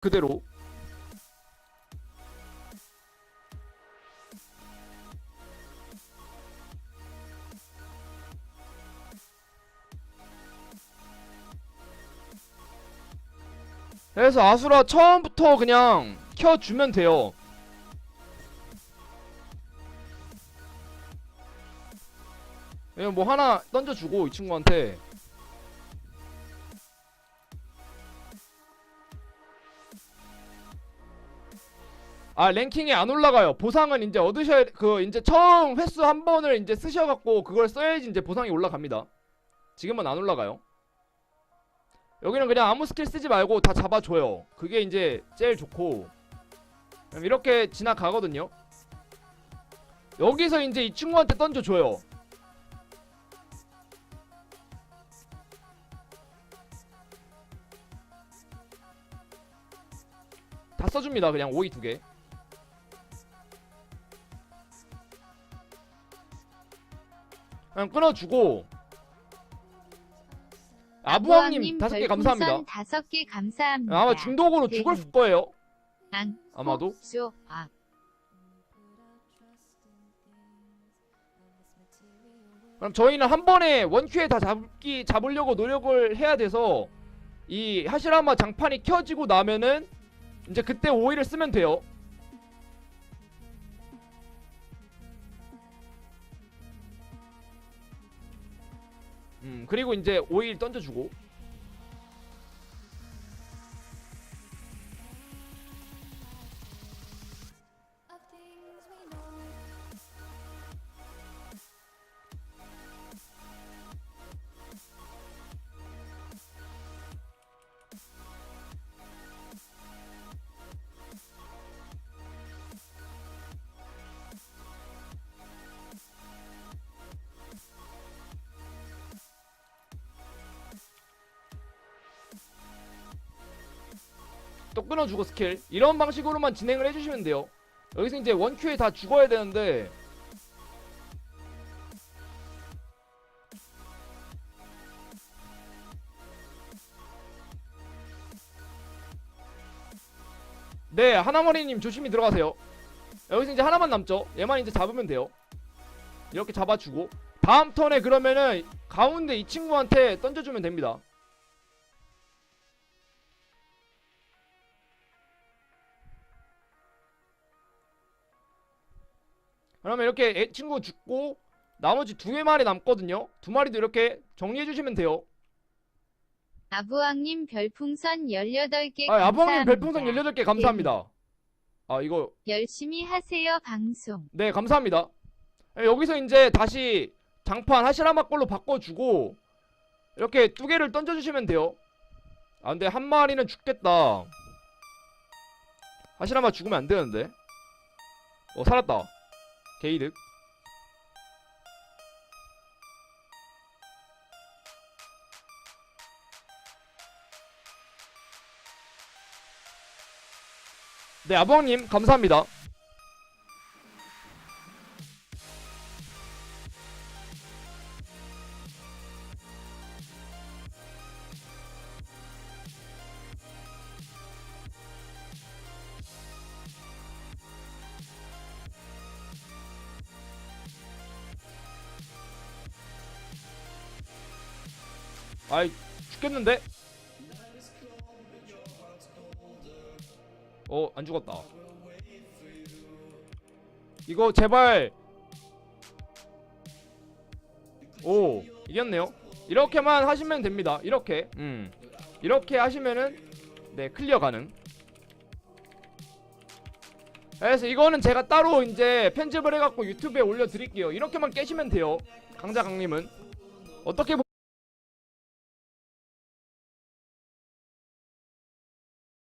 그대로. 그래서 아수라 처음부터 그냥 켜주면 돼요. 왜냐면 뭐 하나 던져주고 이 친구한테 아 랭킹이 안 올라가요. 보상은 이제 얻으셔야 그 이제 처음 횟수 한 번을 이제 쓰셔갖고 그걸 써야지 이제 보상이 올라갑니다. 지금은 안 올라가요. 여기는 그냥 아무 스킬 쓰지 말고 다 잡아줘요. 그게 이제 제일 좋고. 이렇게 지나가거든요. 여기서 이제 이 친구한테 던져줘요. 다 써줍니다 그냥 오이 두 개 그냥 끊어주고 아부왕님 다섯 개 감사합니다 다섯 개 감사합니다. 아마 중독으로 네. 죽을 거예요 안, 아마도? 쇼, 아, 그럼 저희는 한 번에 원큐에 다 잡기 잡으려고 노력을 해야 돼서 이 하시라마 장판이 켜지고 나면은 이제 그때 오일을 쓰면 돼요. 음 그리고 이제 오일 던져주고 또 끊어주고 스킬 이런 방식으로만 진행을 해주시면 돼요. 여기서 이제 원큐에 다 죽어야 되는데 네 하나머리님 조심히 들어가세요. 여기서 이제 하나만 남죠. 얘만 이제 잡으면 돼요. 이렇게 잡아주고 다음 턴에 그러면은 가운데 이 친구한테 던져주면 됩니다. 그러면 이렇게 애 친구 죽고 나머지 두 마리 남거든요. 두 마리도 이렇게 정리해 주시면 돼요. 아부왕님 별풍선 18개 아, 감사합니다. 별풍선 18개 감사합니다. 아, 이거 열심히 하세요, 방송. 네, 감사합니다. 예, 여기서 이제 다시 장판 하시라마 걸로 바꿔 주고 이렇게 두 개를 던져 주시면 돼요. 아, 근데 한 마리는 죽겠다. 하시라마 죽으면 안 되는데. 어, 살았다. 게이득. 네, 아버님 감사합니다. 아이 죽겠는데? 어 안 죽었다. 이거 제발 오 이겼네요. 이렇게만 하시면 됩니다. 이렇게 음 이렇게 하시면은 네 클리어 가능. 그래서 이거는 제가 따로 이제 편집을 해갖고 유튜브에 올려드릴게요. 이렇게만 깨시면 돼요. 강자 강님은 어떻게 보